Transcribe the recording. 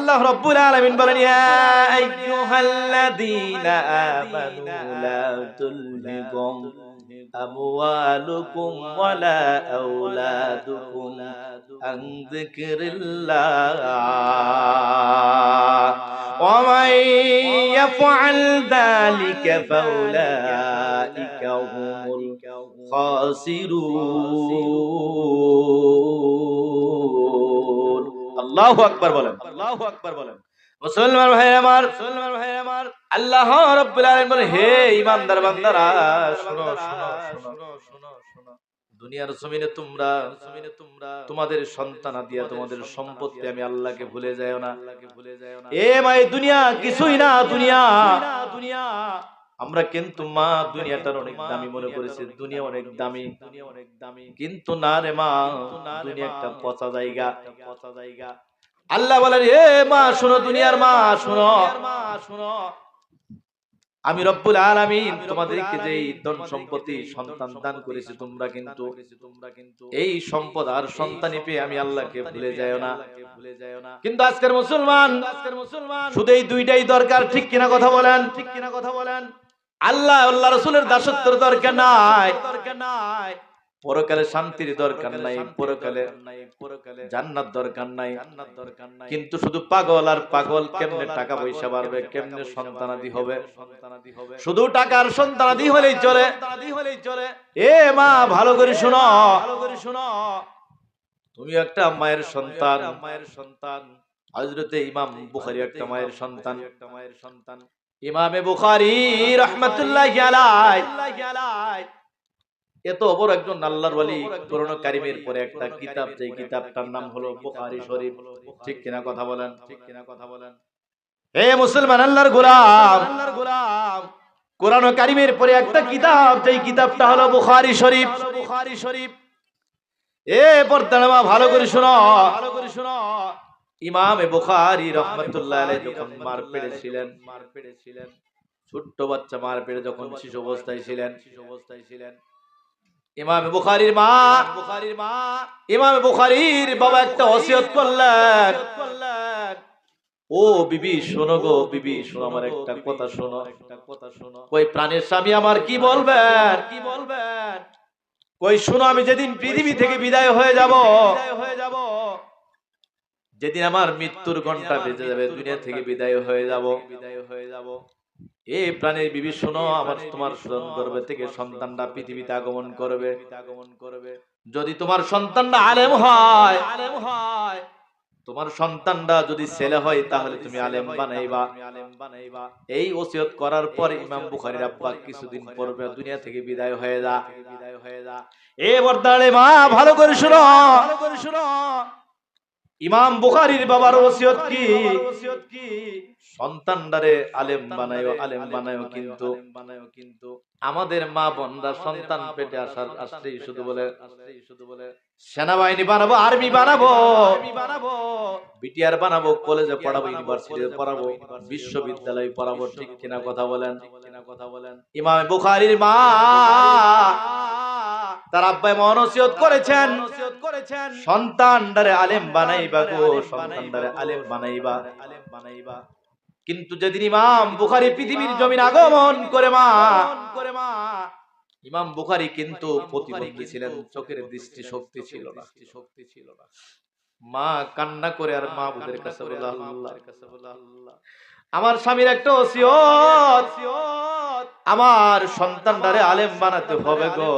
الله رب العالمين بلن يا أيها الذين آمنوا لا تلهكم أموالكم ولا أولادكم عن ذكر الله. ومن يفعل ذلك فأولئك هم الخاسرون. আল্লাহু বলেন আল্লাহু বলেন। মুসলমান ভাই আমার, মুসলমান ভাই আমার, আল্লাহ রাব্বুল আলামিন বলেন, হে ইমানদার বান্দারা, শুনো শুনো দুনিয়ার জমিনে তোমরা জমিনে তোমরা, তোমাদের সন্তান দিয়া তোমাদের সম্পত্তি আমি আল্লাহকে ভুলে যাও না। ভুলে যাও না এ ভাই দুনিয়া কিছুই না দুনিয়া দুনিয়া। আমরা কিন্তু মা দুনিয়াটার অনেক দামি মনে করেছি, দুনিয়া অনেক দামি। অনেক দামি কিন্তু না রে মা, দুনিয়া একটা পচা জায়গা। পচা জায়গা আল্লাহ বলেন হে মা, শোনো দুনিয়ার মা, শোনো। মা শোনো আমি রব্বুল আলামিন তোমাদেরকে যে ধন সম্পত্তি, সন্তান দান করেছি তোমরা কিন্তু। এই সম্পদ আর সন্তানি পেয়ে আমি আল্লাহকে ভুলে যাও না। ভুলে যাও না কিন্তু আজকের মুসলমান আজকের মুসলমান শুধু এই দুইটাই দরকার ঠিক কিনা কথা বলেন ঠিক কিনা কথা বলেন? আল্লাহ আল্লাহ রসুলের দাসত্বের দরকার নাই। পরকালে শান্তির দরকার নাই, পরকালে পরকালে জান্নাত দরকার নাই। জান্নাত দরকার নাই কিন্তু শুধু পাগল আর পাগল কেমনে টাকা পয়সা বাড়বে, কেমনে সন্তানাদি হবে? সন্তানাদি হবে শুধু টাকার সন্তানাদি হলেই চলে। হলেই চলে এ মা, ভালো করে শোনো। ভালো করে শোনো তুমি একটা মায়ের সন্তান। মায়ের সন্তান হযরতে ইমাম বুখারী একটা মায়ের সন্তান একটা মায়ের সন্তান। ইমামে বুখারী রাহমাতুল্লাহি এত বড় একজন আল্লাহর ওয়ালি কোরআন কারিমের পরে একটা কিতাব যে কিতাবটার নাম হলো বুখারী শরীফ। ঠিক কিনা কথা বলেন? ঠিক কিনা কথা বলেন হে মুসলমান আল্লাহর গোলাম আল্লাহর গোলাম কোরআন কারিমের পরে একটা কিতাব, যেই কিতাবটা হলো বুখারি শরীফ। বুখারি শরীফ এ পর্দামা ভালো করে শোনো ভালো করে শোনো। ইমামে বুখারী রাহমাতুল্লাহ আলাইহি যখন মার পেড়েছিলেন মার পেড়েছিলেন ছোট্ট বাচ্চা মার পেড়ে যখন শিশু অবস্থায় ছিলেন শিশু অবস্থায় ছিলেন। ইমাম বুখারীর মা বুখারীর মা ইমাম বুখারীর বাবা একটা ওসিয়ত করলেন। ও বিবি শোনো গো বিবি শোনো আমার একটা কথা শোনো একটা কথা শোনো। ওই প্রাণের স্বামী আমার কি বলবেন? কি বলবেন? কই শোনো আমি যেদিন পৃথিবী থেকে বিদায় হয়ে যাব। হয়ে যাব। যেদিন আমার মৃত্যুর ঘণ্টা বেজে যাবে, দুনিয়া থেকে বিদায় হয়ে যাব। বিদায় হয়ে যাব এ প্রাণের শোনো আমার তোমার গর্ভ থেকে সন্তানরা পৃথিবীতে আগমন করবে। আগমন করবে যদি তোমার সন্তানরা আলেম হয় আলেম হয় তোমার সন্তানরা যদি ছেলে হয়, তাহলে তুমি আলেম বানাইবা। এই ওসিয়ত করার পর ইমাম বুখারীর আব্বা কিছুদিন পরে দুনিয়া থেকে বিদায় হয়ে যা। বিদায় হয়ে যা এ বর্দালে মা ভালো করে শুনো ভালো করে শুনো। ইমাম বুখারীর বাবার ওসিয়ত কি? সন্তানদারে আলেম বানায়ো আলেম বানায়ো কিন্তু। বানায়ো কিন্তু। আমাদের মা বোনরা সন্তান পেটে আসার আসলেই শুধু বলে শুধু বলে সেনাবাহিনী বানাবো আর্মি বানাবো বানাবো বিটিআর বানাবো কলেজে পড়াবো ইউনিভার্সিটিতে পড়াবো বিশ্ববিদ্যালয়ে পড়াবো ঠিক কিনা কথা বলেন? কিনা কথা বলেন। ইমাম বুখারীর মা তার আব্বাই মনসিয়ত করেছেন। করেছেন সন্তানদারে আলেম বানাইবা গো সন্তানদারে আলেম বানাইবা আলেম বানাইবা। কিন্তু যেদিন ইমাম বুখারী পৃথিবীর জমিন আগমন করে মা করে মা ইমাম বুখারী কিন্তু প্রতিবন্ধী ছিলেন, চোখের দৃষ্টি শক্তি ছিল না। শক্তি ছিল না মা কান্না করে আর মা বুদের কাছে বলে, আল্লাহ, আমার স্বামীর একটা ওসিয়ত, আমার সন্তানটারে আলেম বানাতে হবে গো।